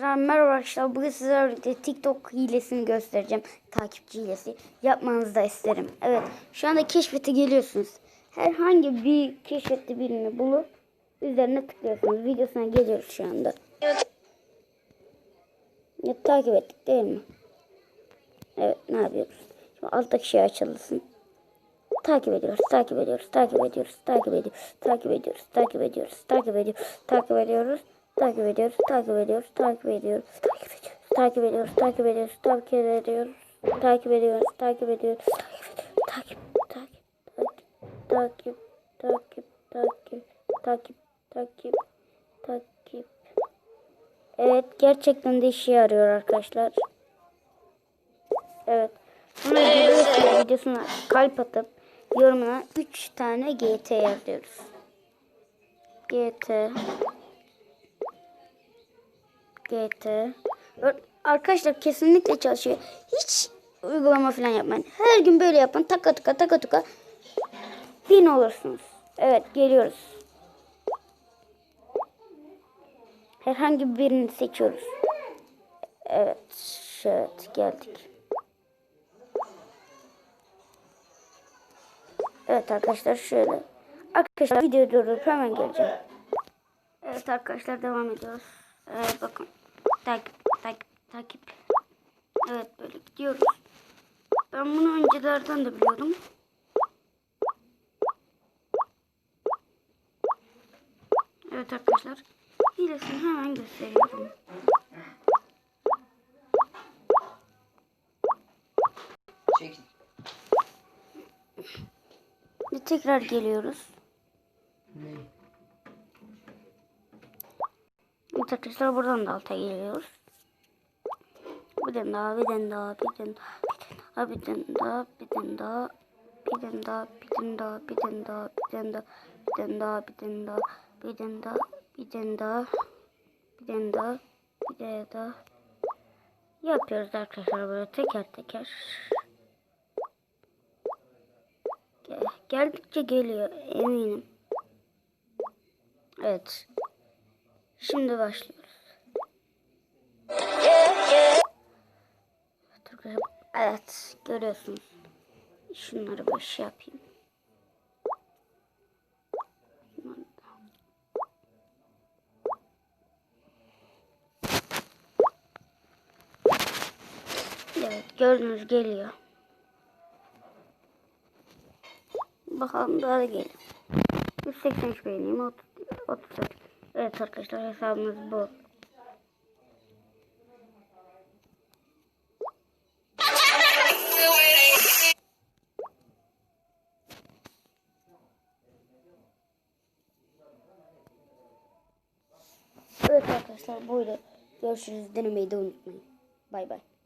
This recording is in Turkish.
Tekrar merhaba arkadaşlar. Bugün sizlerle birlikte TikTok hilesini göstereceğim. Takipçi hilesi. Yapmanızı da isterim. Evet. Şu anda keşfete geliyorsunuz. Herhangi bir keşfetli birini bulup üzerine tıklıyorsunuz. Videosuna geliyoruz şu anda. Ya, takip ettik değil mi? Evet. Ne yapıyoruz? Şimdi alttaki şey açılsın. Takip ediyoruz, takip ediyoruz, takip ediyoruz, takip ediyoruz, takip ediyoruz, takip ediyoruz, takip ediyoruz, takip ediyoruz. Takip ediyoruz takip ediyoruz, takip ediyoruz, takip ediyoruz, takip ediyoruz, takip ediyoruz, takip ediyoruz, takip ediyoruz, takip, takip, takip, takip, takip, takip, takip, takip. Evet, gerçekten de işe yarıyor arkadaşlar. Evet. Sonra videosuna, videosuna kalp atıp yorumuna 3 tane GT yazıyoruz. GT GT Arkadaşlar kesinlikle çalışıyor. Hiç uygulama falan yapmayın. Her gün böyle yapın. Taka taka taka taka. Bin olursunuz. Evet geliyoruz. Herhangi birini seçiyoruz. Evet. Evet geldik. Evet arkadaşlar şöyle. Arkadaşlar videoyu durdurup hemen geleceğim. Evet arkadaşlar devam ediyoruz. Evet bakın. Takip takip takip. Evet böyle gidiyoruz. Ben bunu öncelerden de biliyordum. Evet arkadaşlar. Hilesini hemen gösteriyorum. Çekin. Ve tekrar geliyoruz. Evet arkadaşlar buradan da alta geliyoruz. Bir tane daha, bir tane daha, bir tane daha, bir tane daha, bir tane daha, bir tane daha, bir tane daha, bir tane daha, bir tane daha, bir tane daha, bir tane daha, bir tane daha, bir tane daha, bir tane daha, bir tane daha. Yapıyoruz arkadaşlar böyle teker teker. Gel- Geldikçe geliyor eminim. Evet. Şimdi başlıyoruz. Evet görüyorsunuz. Şunları böyle şey yapayım. Evet gördüğünüz geliyor. Bakalım daha da geliyor. 183 beğeneyim 30, 30. Evet arkadaşlar hesabımız bu. Evet arkadaşlar buydu. Görüşürüz. Denemeyi de unutmayın. Bay bay.